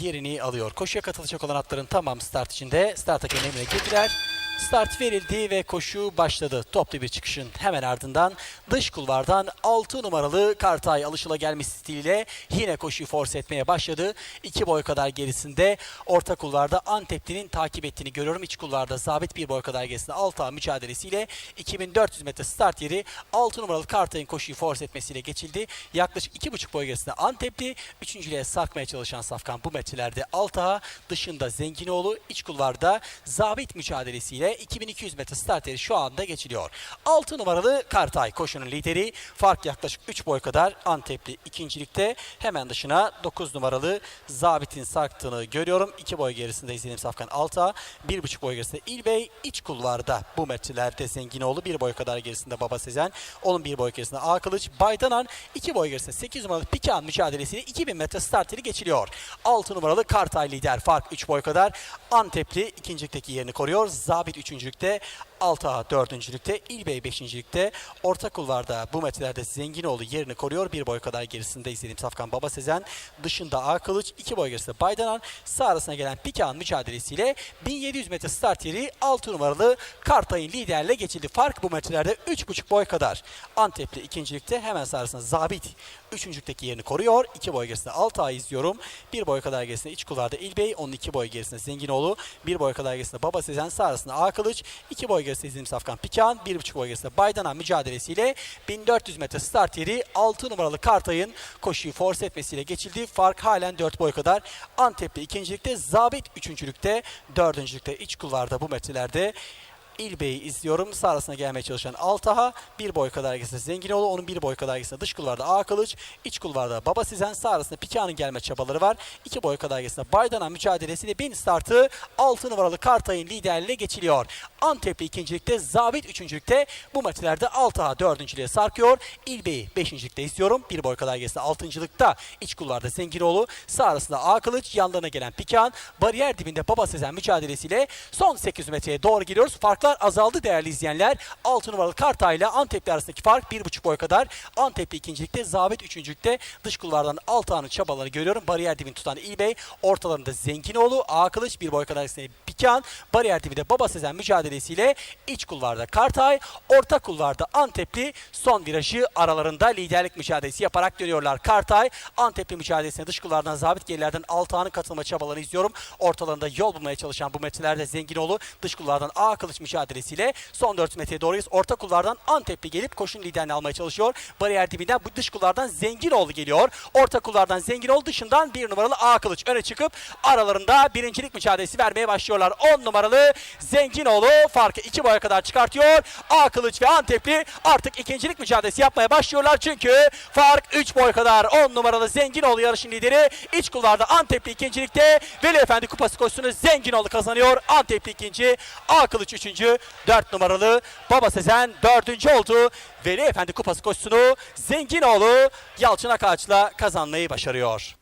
yerini alıyor. Koşuya katılacak olan atların tamam start içinde. Start hakemine girdiler. Start verildi ve koşu başladı. Toplu bir çıkışın hemen ardından dış kulvardan 6 numaralı Kartay alışılagelmiş stiliyle yine koşuyu force etmeye başladı. 2 boy kadar gerisinde orta kulvarda Antepli'nin takip ettiğini görüyorum. İç kulvarda Zabit bir boy kadar gerisinde Alta mücadelesiyle 2400 metre start yeri 6 numaralı Kartay'ın koşuyu force etmesiyle geçildi. Yaklaşık 2,5 boy gerisinde Antepli üçüncülüğe sarkmaya çalışan Safkan bu metrelerde Altaha dışında Zenginoğlu iç kulvarda Zabit mücadelesiyle 2200 metre start yeri şu anda geçiliyor. 6 numaralı Kartay koşunun lideri. Fark yaklaşık 3 boy kadar Antepli ikincilikte. Hemen dışına 9 numaralı Zabit'in sarktığını görüyorum. 2 boy gerisinde izlenim Safkan Alta. 1,5 boy gerisinde İlbey iç kulvarda bu metrelerde Zenginoğlu. 1 boy kadar gerisinde Baba Sezen. Onun 1 boy gerisinde A. Baydanan 2 boy gerisinde 8 numaralı Pikan mücadelesiyle 2000 metre start yeri geçiliyor. 6 numaralı Kartay lider. Fark 3 boy kadar. Antepli ikincilikteki yerini koruyor. Zabit üçüncülükte. Alta dördüncülükte, İlbey beşincilikte, orta kulvarda bu metrelerde Zenginoğlu yerini koruyor. Bir boy kadar gerisinde izlediğim Safkan Baba Sezen. Dışında A Kılıç, iki boy gerisinde Baydanan. Sağ arasına gelen Pikan mücadelesiyle 1700 metre start yeri 6 numaralı Kartay'ın liderle geçildi. Fark bu metrelerde 3,5 boy kadar. Antepli ikincilikte hemen sağ arasında Zabit üçüncülükteki yerini koruyor. İki boy gerisinde Altay izliyorum. Bir boy kadar gerisinde iç kulvarda İlbey, onun iki boy gerisinde Zenginoğlu. Bir boy kadar gerisinde Baba Sezen, sağ arasında A Kılıç. iki boy gerisinde izlediğim Safkan Pikan. Bir buçuk boy gerisinde Baydana mücadelesiyle 1400 metre start yeri 6 numaralı Kartay'ın koşuyu force etmesiyle geçildi. Fark halen 4 boy kadar. Antepli ikincilikte, Zabit üçüncülükte, dördüncülükte iç kulvarda bu metrelerde İlbey'i izliyorum. Sağ gelmeye çalışan Altaha. Bir boy kadar gerisinde Zenginoğlu. Onun bir boy kadar gerisinde dış kulvarda A Kılıç. iç kulvarda Baba Sizen. Sağ arasında Pika'nın gelme çabaları var. İki boy kadar gerisinde Baydana mücadelesiyle bin startı 6 numaralı Kartay'ın liderliğine geçiliyor. Antepli ikincilikte, Zabit üçüncülükte. Bu maçlarda Altaha dördüncülüğe sarkıyor. İlbey'i beşincilikte izliyorum. Bir boy kadar gerisinde altıncılıkta iç kulvarda Zenginoğlu. Sağ arasında A Kılıç. Yanlarına gelen Pikan. Bariyer dibinde Baba Sezen mücadelesiyle son 800 metreye doğru giriyoruz. Farklar azaldı değerli izleyenler. 6 numaralı Kartay ile Antepli arasındaki fark 1,5 boy kadar. Antepli ikincilikte, Zabit üçüncülükte. Dış kulvardan Altağ'ın çabalarını görüyorum. Bariyer dibini tutan İlbey. Ortalarında Zenginoğlu. A Kılıç bir boy kadar Pikan. Bariyer dibinde Baba Sezen mücadelesiyle iç kulvarda Kartay. Orta kulvarda Antepli son virajı aralarında liderlik mücadelesi yaparak dönüyorlar. Kartay Antepli mücadelesine dış kulvardan Zabit gerilerden Altağ'ın katılma çabalarını izliyorum. Ortalarında yol bulmaya çalışan bu metrelerde Zenginoğlu dış kulvardan A Kılıç mücadelesiyle son 4 metreye doğruyuz. Orta kulvardan Antepli gelip koşun liderini almaya çalışıyor. Bariyer dibinden bu dış kulvardan Zenginoğlu geliyor. Orta kulvardan Zenginoğlu dışından bir numaralı A Kılıç öne çıkıp aralarında birincilik mücadelesi vermeye başlıyorlar. 10 numaralı Zenginoğlu farkı 2 boya kadar çıkartıyor. A Kılıç ve Antepli artık ikincilik mücadelesi yapmaya başlıyorlar. Çünkü fark 3 boy kadar. 10 numaralı Zenginoğlu yarışın lideri. İç kulvarda Antepli ikincilikte. Veli Efendi kupası koşusunu Zenginoğlu kazanıyor. Antepli ikinci. A Kılıç üçüncü. 4 numaralı Baba Sezen dördüncü oldu. Veli Efendi kupası koşusunu Zenginoğlu Yalçın Akaç'la kazanmayı başarıyor.